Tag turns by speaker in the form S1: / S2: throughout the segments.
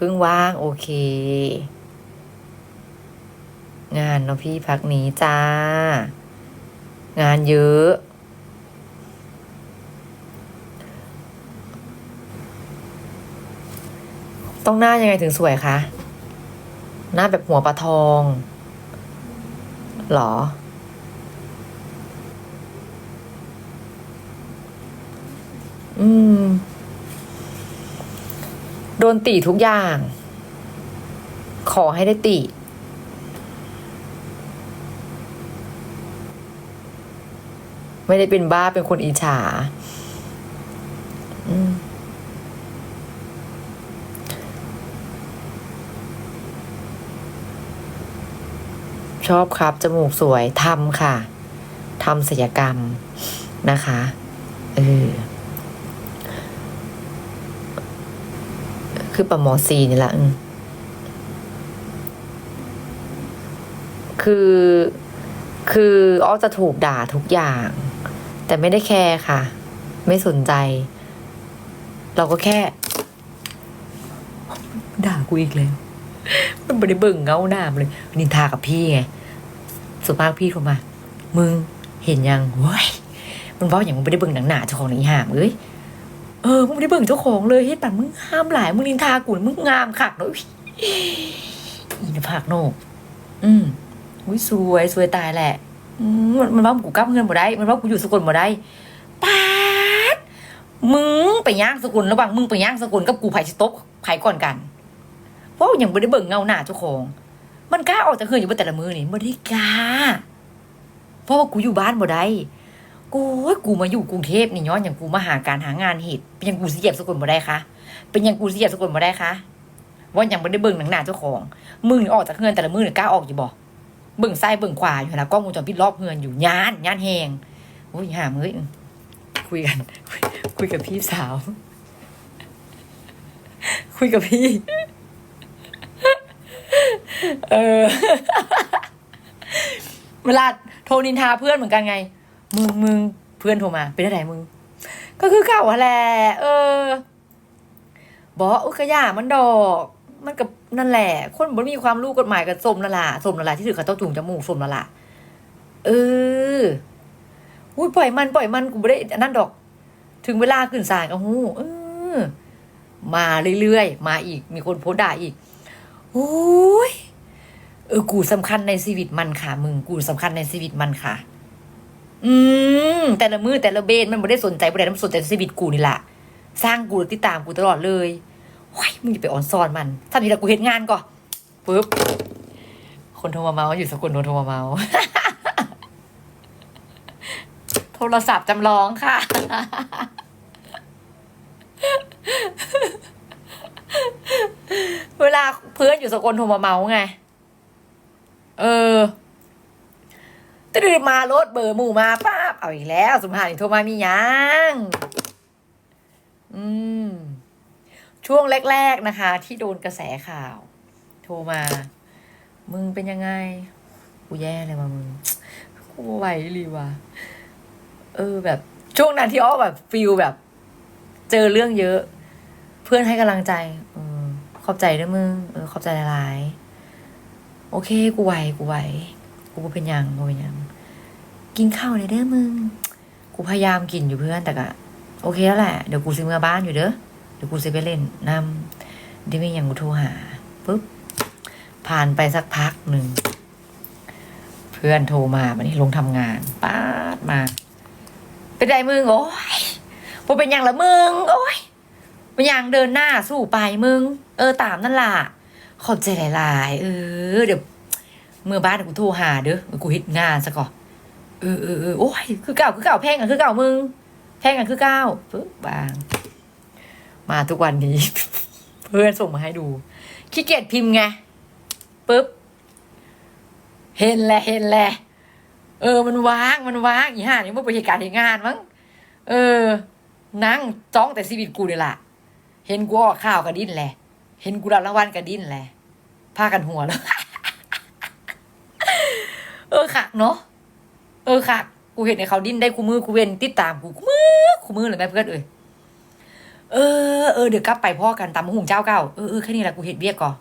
S1: เพิ่งว่างโอเค งานเนาะพี่พักนี้จ้า งานเยอะ ต้องหน้ายังไงถึงสวยคะ หน้าแบบหัวปลาทองหรอ อืม โดนติทุกอย่าง ขอให้ได้ติไม่ได้เป็นบ้าเป็นคนอิจฉาอชอบครับ จมูกสวยทำค่ะทำศัลยกรรมนะคะ เออ คือปะหมอซีนี่แหละคือ คืออ้อจะถูกด่าทุกอย่าง แต่ไม่ได้แคร์ค่ะ ไม่สนใจ เราก็แค่ ด่ากูอีกแล้วมันไม่ได้เบิ่งเงาหน้ามเลย นินทากับพี่ไงสุภาพพี่โทรมา มึงเห็นยังเว้ยมันว่าอย่างมึงไม่ได้เบิ่งหนังหนาเจ้าของนี่ห่ามเอ้ย เออมึงไม่ได้เบิ่งเจ้าของเลยเฮ้ยปันมึงห้ามหลายมึงนินทากูมึงงามคักเนาะอีนภาคโนกอืมอุ้ยสวยสวยตายแหละมันมันว่ากูกลับเงินบ่ได้ มันว่ากูอยู่สกุลบ่ได้ป๊าดมึงไปย่างสกุลระหว่างมึงไปย่างสกุลกับกูไผ่ชิตบไผ่ก่อนกันเพราะอย่างไม่ได้เบิ่งเงาหน้าเจ้าของ มันกล้าออกจากเฮือนอยู่บนแต่ละมือนี่บ่ได้กล้าเพราะว่ากูอยู่บ้านบ่ได้ กูกูมาอยู่กรุงเทพนี่ย้อนอย่างกูมาหาการหางานเหตุเป็นอย่างกูเหยียบสกุลบ่ได้คะเป็นอย่างกูเหยียบสกุลบ่ได้คะว่าอย่างไม่ได้เบิ่งหนังหน้าเจ้าของมึงนี่ออกจากเฮือนแต่ละมือนี่กล้าออกอยู่บ่เบิ่งซ้ายเบิ่งขวาอยู่นะกล้องวงจรปิดรอบเฮือนอยู่ย่านย่านแหงโอ้ยหามือคุยกัน คุยกับพี่สาว คุยกับพี่ เออเวลาโทรนินทาเพื่อนเหมือนกันไง มึงมึงเพื่อนโทรมา เป็นอะไรมึง ก็คือเก่าอะแหละเออ บอกอุกยามันดอก มันกับนั่นแหละ คนบ่มีความรู้กฎหมายกับสมละล่ะสมละล่ะที่ถือเขาเต้าจุงจมูกสมละล่ะเอออุ้ยปล่อยมันปล่อยมันกูไม่ได้นั่นดอก ถึงเวลาขึ้นศาลก็ฮู้เออ มาเรื่อยๆมาอีก มีคนโพสต์ด่าอีกโอ้ยเออกูสำคัญในชีวิตมันค่ะ มึงกูสำคัญในชีวิตมันค่ะ อืมแต่ละมือแต่ละเบนมันไม่ได้สนใจไม่ได้มันสนใจชีวิตกูนี่แหละสร้างกูติดตามกูตลอดเลยว้ายมึงอย่าไปอ่อนซอนมันทำทีละกูเห็นงานก่อนปึ๊บคนโทรมาเมาอยู่สกุลโนโทรมาเมาโทรศัพท์จำลองค่ะ เวลาเพื่อนอยู่สกุลโทรมาเมาไง เออ ตื่นมารถเบอร์หมู่มาป้าบเอาอีกแล้วสุภานี่โทรมามียังอืม ช่วงแรก ๆนะคะ ที่โดนกระแสข่าว โทรมา มึงเป็นยังไง กูแย่เลยว่ะมึง กูไหวรีว่ะ เออแบบ ช่วงนั้นที่อ้อแบบฟิลแบบ เจอเรื่องเยอะ เพื่อนให้กำลังใจเออขอบใจด้วยมึงเออขอบใจหลายๆโอเค กูไหว กูไหว กูเป็นยัง กูเป็นยัง กินข้าวเลยเด้อมึง กูพยายามกินอยู่เพื่อนแต่ก็โอเคแล้วแหละ เดี๋ยวกูซื้อมาบ้านอยู่เด้อ เดี๋ยวกูซื้อไปเล่นนำเดี๋ยวมีอย่างกูโทรหาปุ๊บ ผ่านไปสักพักหนึ่ง เพื่อนโทรมาวันนี้ลงทำงานป้าดมา เป็นไรมึงโอ้ยพอเป็นอย่างละมึง โอ้ยเป็นอย่างเดินหน้าสู้ไปมึง เออตามนั่นล่ะขอบใจหลาย ๆ เออ เดี๋ยวเมื่อบ้านกูโทรหาเด้อกูเฮ็ดงานซะก่อน เออเออเออโอ้ยคือเก่าคือเก่าแพงอะคือเก่ามึง แพงอะคือเก่าปึ๊บบาง มาทุกวันนี้ เพื่อนส่งมาให้ดูขี้เกียจพิมพ์ไงปึ๊บเห็นแหละเห็นแหละเออ มันว่างมันว่างอีห่านี่มันบริการเหตุงานมั้งเออ นั่งจ้องแต่ชีวิตกูเนี่แหละเห็นกูออกข่าวกระดิ้นแหละ เห็นกูรับรางวัลกระดิ้นแหละพากันหัวแล้ว เออขักเนาะ เออขักกูเห็นในเขาดิ้นได้กูมือกูเว้นติดตามกูกูมือกูมือเลยแม่เพื่อนเอ้ยเออเออเดี๋ยวกลับไปพ่อกันตำหุงเจ้าเก่าเออเออแค่นี้แหละกูเห็ดเบี้ยก่อน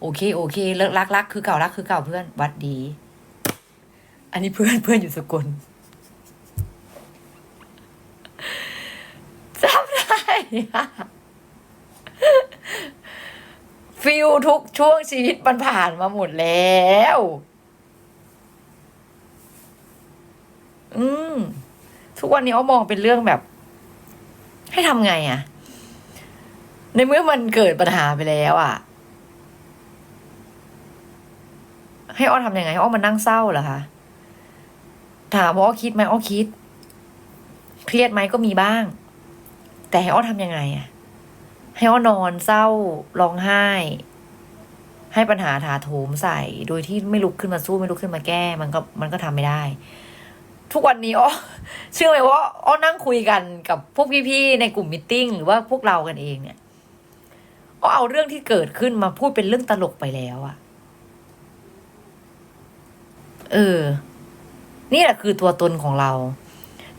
S1: โอเคโอเคเลิกรักรักคือเก่ารักคือเก่าเพื่อนวัดดี อันนี้เพื่อนเพื่อนอยู่สกลจำได้ฟิลทุกช่วงชีวิตมันผ่านมาหมดแล้ว อืมทุกวันนี้อ้อมองเป็นเรื่องแบบ ให้ทำไงอะในเมื่อมันเกิดปัญหาไปแล้วอะให้อ้อทำยังไงให้อ้อมานั่งเศร้าเหรอคะถามว่าอ้อคิดไหมอ้อคิด เครียดไหมก็มีบ้าง แต่ให้อ้อทำยังไงอะให้อ้อนอนเศร้าร้องไห้ ให้ปัญหาถาโถมใส่ โดยที่ไม่ลุกขึ้นมาสู้ไม่ลุกขึ้นมาแก้ มันก็มันก็ทำไม่ได้ ทุกวันนี้อ้อเชื่อไหมว่าอ้อนั่งคุยกันกับพวกพี่ๆในกลุ่มมิทติ้งหรือว่าพวกเรากันเองเนี่ยอ้อเอาเรื่องที่เกิดขึ้นมาพูดเป็นเรื่องตลกไปแล้วอะเออ นี่แหละคือตัวตนของเรา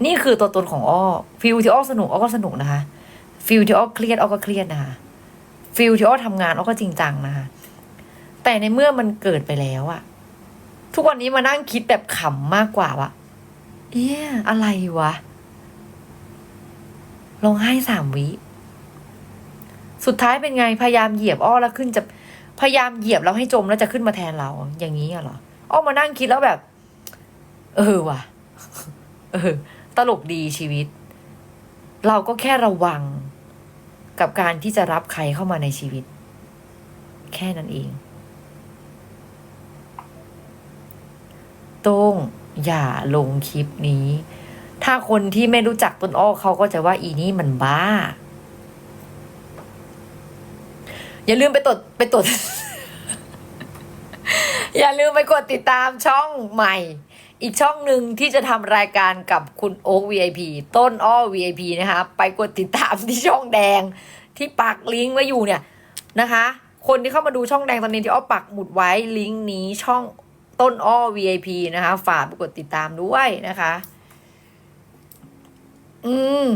S1: นี่คือตัวตนของอ้อฟิลที่อ้อสนุกอ้อก็สนุกนะคะฟิลที่อ้อเครียดอ้อก็เครียดนะคะฟิลที่อ้อทำงานอ้อก็จริงจังนะคะแต่ในเมื่อมันเกิดไปแล้วอะทุกวันนี้มานั่งคิดแบบขำมากกว่าว่า เอ๊ะอะไรวะร้องไห้สามวิ สุดท้ายเป็นไง พยายามเหยียบอ้อแล้วขึ้นจะ พยายามเหยียบแล้วให้จมแล้วจะขึ้นมาแทนเรา อย่างนี้เหรอ อ้อมานั่งคิดแล้วแบบ เออว่ะ เออ ตลกดีชีวิต เราก็แค่ระวังกับการที่จะรับใครเข้ามาในชีวิต แค่นั้นเองต้ง อย่าลงคลิปนี้ ถ้าคนที่ไม่รู้จักต้นอ้อเขาก็จะว่าอีนี่มันบ้า อย่าลืมไปตดไปตด อย่าลืมไปกดติดตามช่องใหม่ อีกช่องหนึ่งที่จะทำรายการกับคุณโอ๊ก VIP ต้นอ้อ VIP นะคะ ไปกดติดตามที่ช่องแดง ที่ปักลิงก์ไว้อยู่เนี่ยนะคะ คนที่เข้ามาดูช่องแดงตอนนี้ที่อ้อปักหมุดไว้ลิงก์นี้ช่อง ต้นอ้อ VIP นะคะ ฝากกดติดตามด้วยนะคะ อืม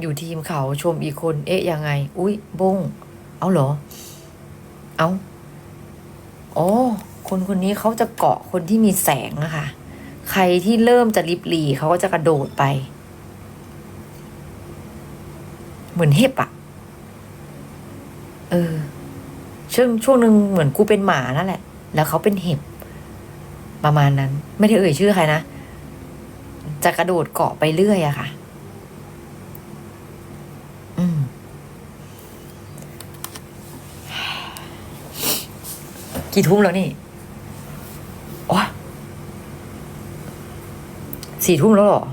S1: อยู่ทีมเขาชมอีกคน เอ๊ะ ยังไง อุ้ยบง เอาเหรอ เอาอ๋อคนคนนี้เขาจะเกาะคนที่มีแสงอะค่ะ ใครที่เริ่มจะริบหลีเขาก็จะกระโดดไป เหมือนเห็บอะ เออช่วงช่วงหนึ่งเหมือนกูเป็นหมานั่นแหละ แล้วเขาเป็นเห็บ ประมาณนั้น ไม่ได้เอ่ยชื่อใครนะ จะกระโดดเกาะไปเรื่อยอะค่ะ อืม กี่ทุ่มแล้วนี่ว้สี่ทุ่มแล้วหรอ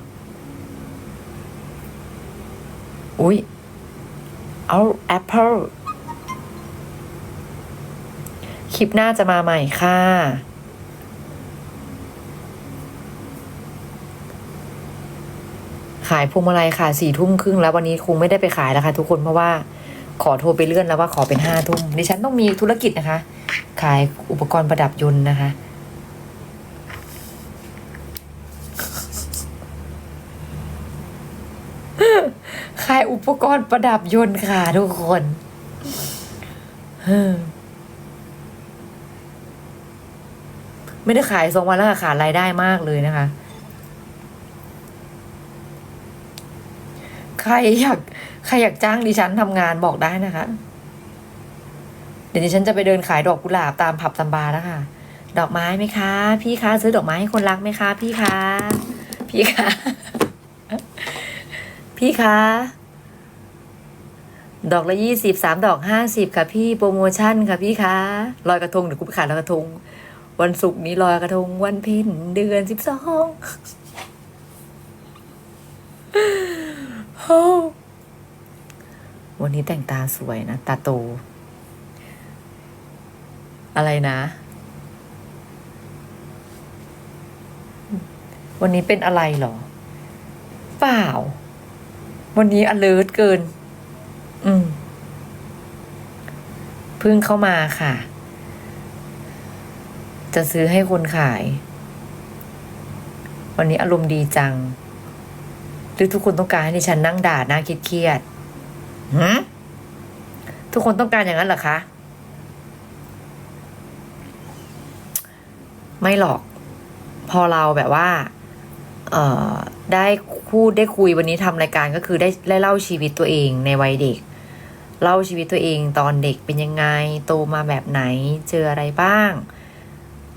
S1: อุ้ยเอาแอปเปิล ลิปหน้าจะมาใหม่ค่ะขายพวงมาลัยค่ะสี่ทุ่มครึ่งแล้ววันนี้คงไม่ได้ไปขายแล้วค่ะ ทุกคนเพราะว่าขอโทรไปเลื่อนแล้วว่าขอเป็นห้าทุ่มดิฉันต้องมีธุรกิจนะคะ ขายอุปกรณ์ประดับยนต์นะคะ ขายอุปกรณ์ประดับยนต์ค่ะทุกคนเฮ้อ ไม่ได้ขายสองวันแล้วค่ะขาดรายได้มากเลยนะคะ ใครอยากใครอยากจ้างดิฉันทำงานบอกได้นะคะ เดี๋ยวดิฉันจะไปเดินขายดอกกุหลาบตามผับตามบาร์แล้วค่ะ ดอกไม้ไหมคะ พี่คะซื้อดอกไม้ให้คนรักไหมคะ พี่คะพี่คะพี่คะดอกละยี่สิบสามดอกห้าสิบค่ะพี่โปรโมชั่นค่ะพี่คะลอยกระทงเดี๋ยวกูไปขายลอยกระทง วันศุกร์นี้ลอยกระทงวันเพ็ญเดือนสิบสองวันนี้แต่งตาสวยนะ ตาโต อะไรนะ วันนี้เป็นอะไรหรอ เปล่า วันนี้ alert เกิน อืม เพิ่งเข้ามาค่ะ จะซื้อให้คนขาย วันนี้อารมณ์ดีจัง หรือทุกคนต้องการให้ดิฉันนั่งด่าหน้าคิดเครียดๆหืมทุกคนต้องการอย่างนั้นเหรอคะ ไม่หรอก พอเราแบบว่า เอ่อ ได้พูดได้คุยวันนี้ทำรายการก็คือได้ได้เล่าชีวิตตัวเองในวัยเด็ก เล่าชีวิตตัวเองตอนเด็กเป็นยังไง โตมาแบบไหน เจออะไรบ้าง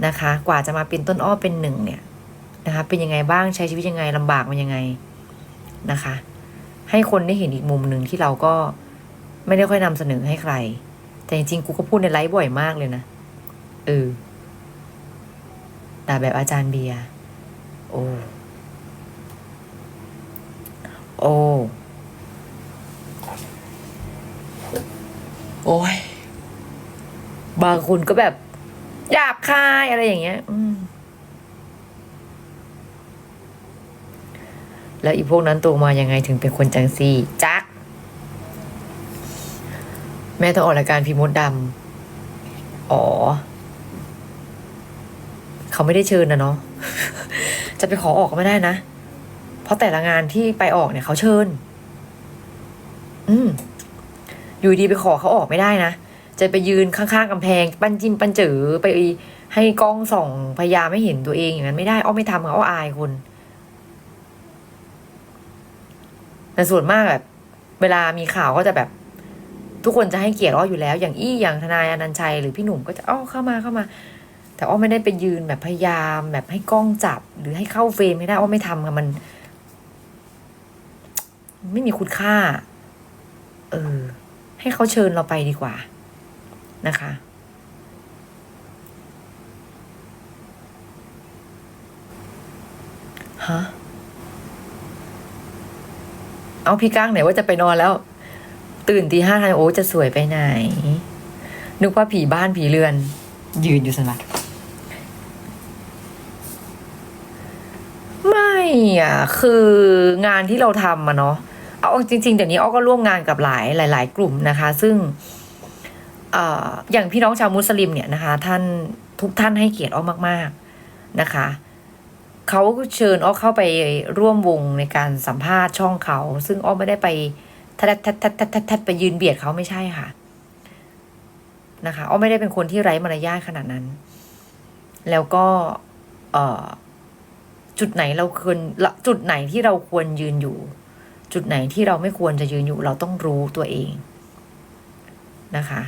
S1: นะคะ กว่าจะมาเป็นต้นอ้อเป็นหนึ่งเนี่ยนะคะ เป็นยังไงบ้างใช้ชีวิตยังไงลำบากมันยังไงนะคะ ให้คนได้เห็นอีกมุมหนึ่งที่เราก็ไม่ได้ค่อยนำเสนอให้ใคร แต่จริงๆกูก็พูดในไลฟ์บ่อยมากเลยนะเออแต่แบบอาจารย์เบียร์โอ้โอ้โอ้ยบางคนก็แบบ หยาบคายอะไรอย่างเงี้ย อืม แล้วอีพวกนั้นโตมายังไงถึงเป็นคนจังซี่จัก แม่ต้องออกรายการพี่มดดำอ๋อ เขาไม่ได้เชิญนะเนาะจะไปขอออกก็ไม่ได้นะ เพราะแต่ละงานที่ไปออกเนี่ยเขาเชิญ อืม อยู่ดีไปขอเขาออกไม่ได้นะ จะไปยืนข้างๆกำแพง ปั้นจิ้มปั้นเจอไปให้กล้องส่องพยายามไม่เห็นตัวเองอย่างนั้นไม่ได้อ้อไม่ทำอ้ออายคนแต่ส่วนมากแบบเวลามีข่าวก็จะแบบ ทุกคนจะให้เกียรติอ้ออยู่แล้ว อย่างอี้อย่างทนายอนันชัยหรือพี่หนุ่มก็จะอ้อเข้ามาเข้ามา แต่อ้อไม่ได้ไปยืนแบบพยายามแบบให้กล้องจับ หรือให้เข้าเฟรมไม่ได้อ้อไม่ทำค่ะมัน ไม่มีคุณค่า เออ ให้เขาเชิญเราไปดีกว่า นะคะ ฮะ เอาพี่ก้างไหนว่าจะไปนอนแล้ว ตื่นตีห้าทันโอ้จะสวยไปไหน นึกว่าผีบ้านผีเรือน ยืนอยู่สนัดไม่อะ คืองานที่เราทำอะเนาะเอาจริงๆเดี๋ยวนี้อ้อก็ร่วมงานกับหลายหลาย ๆ กลุ่มนะคะ ซึ่งเอย่างพี่น้องชาวมุสลิมเนี่ยนะคะ ท่านทุกท่านให้เกียรติอ้อมาก ๆนะคะเขาเชิญอ้อเข้าไปร่วมวงในการสัมภาษณ์ช่องเขา ซึ่งอ้อไม่ได้ไปทัดทัดทัดทัดทัดทัดไปยืนเบียดเขาไม่ใช่ค่ะนะคะอ้อไม่ได้เป็นคนที่ไร้มารยาทขนาดนั้น แล้วก็เอจุดไหนเราควรจุดไหนที่เราควรยืนอยู่ จุดไหนที่เราไม่ควรจะยืนอยู่ เราต้องรู้ตัวเองนะคะ